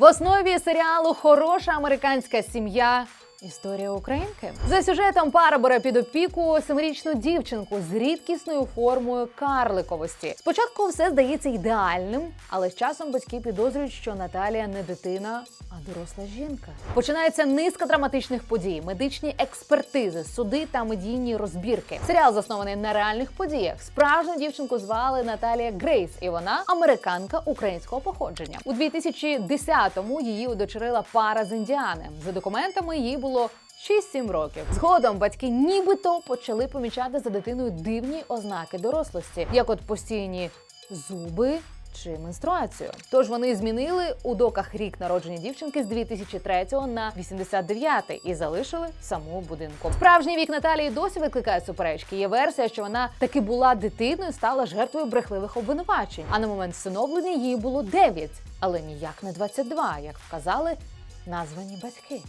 В основі серіалу Хороша американська сім'я. Історія українки за сюжетом пара бере під опіку семирічну дівчинку з рідкісною формою карликовості. Спочатку все здається ідеальним, але з часом батьки підозрюють, що Наталія не дитина, а доросла жінка. Починається низка драматичних подій, медичні експертизи, суди та медійні розбірки. Серіал заснований на реальних подіях. Справжню дівчинку звали Наталія Грейс, і вона американка українського походження. У 2010-му її удочерила пара з індіани. За документами їй було 6-7 років. Згодом батьки нібито почали помічати за дитиною дивні ознаки дорослості, як от постійні зуби. Чи менструацію, тож вони змінили у доках рік народження дівчинки з 2003 на 89 і залишили саму будинку. Справжній вік Наталії досі викликає суперечки. Є версія, що вона таки була дитиною, стала жертвою брехливих обвинувачень. А на момент встановлення їй було 9, але ніяк не 22, як вказали названі батьки.